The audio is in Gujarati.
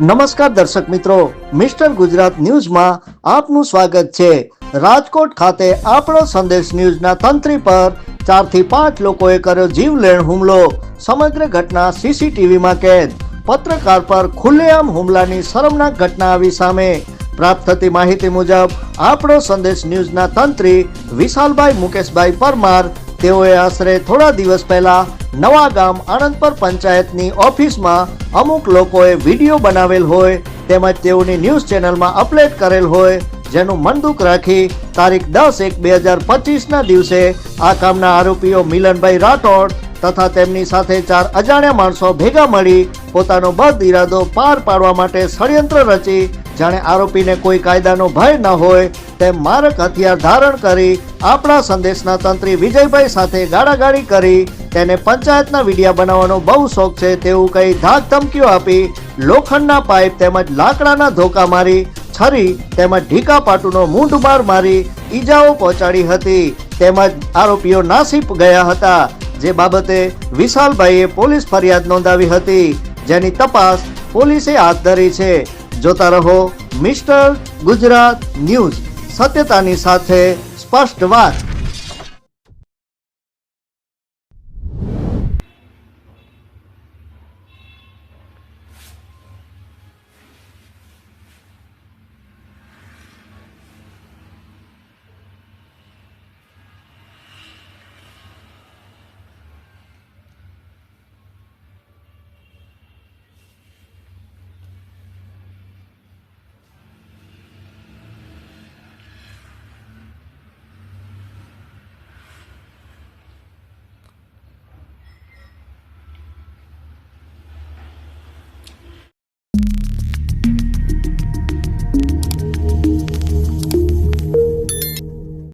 નમસ્કાર દર્શક મિત્રો, મિસ્ટર ગુજરાત ન્યૂઝમાં આપનું સ્વાગત છે. રાજકોટ ખાતે આપણો સંદેશ ન્યૂઝના તંત્રી પર ચારથી પાંચ લોકોએ કર્યો જીવલેણ હુમલો. સમગ્ર ઘટના સીસીટીવીમાં કેદ. પત્રકાર પર ખુલ્લેઆમ હુમલાની શરમનાક ઘટના આવી સામે. પ્રાપ્ત થતી માહિતી મુજબ, આપણો સંદેશ ન્યૂઝના તંત્રી વિશાલભાઈ મુકેશભાઈ પરમાર તેઓએ આશરે થોડા દિવસ પહેલા નવા ગામ આણંદપર પંચાયતની ઓફિસમાં અમુક લોકોએ વીડિયો બનાવેલ હોય તેમજ તેઓની ન્યૂઝ ચેનલમાં અપલોડ કરેલ હોય, જેનું મનદુખ રાખી તારીખ દસ એક બે હજાર પચીસના દિવસે આ કામના આરોપીઓ મિલનભાઈ રાઠોડ તથા તેમની સાથે ચાર અજાણ્યા માણસો ભેગા મળી પોતાનો બદ ઇરાદો પાર પાડવા માટે ષડયંત્ર રચી જાણે આરોપીને કોઈ કાયદાનો ભય ન હોય, તેમ મારક હથિયાર ધારણ કરી આપણા સંદેશના તંત્રી વિજયભાઈ સાથે ગાળાગાળી કરી તેને પંચાયતના વિડિયા બનાવવાનો બહુ શોખ છે તેવું કહી ધાક ધમકીઓ આપી લોખંડના પાઇપ તેમજ લાકડાના ધોકા મારી, છરી તેમજ ઢીકા પાટુનો મૂંઢ માર મારી ઈજાઓ પહોંચાડી હતી. તેમજ આરોપીઓ નાસી ગયા હતા, જે બાબતે વિશાલભાઈએ પોલીસ ફરિયાદ નોંધાવી હતી, જેની તપાસ પોલીસે હાથ ધરી છે. જોતા રહો મિસ્ટર ગુજરાત ન્યૂઝ. સત્યતાની સાથે સ્પષ્ટ વાત.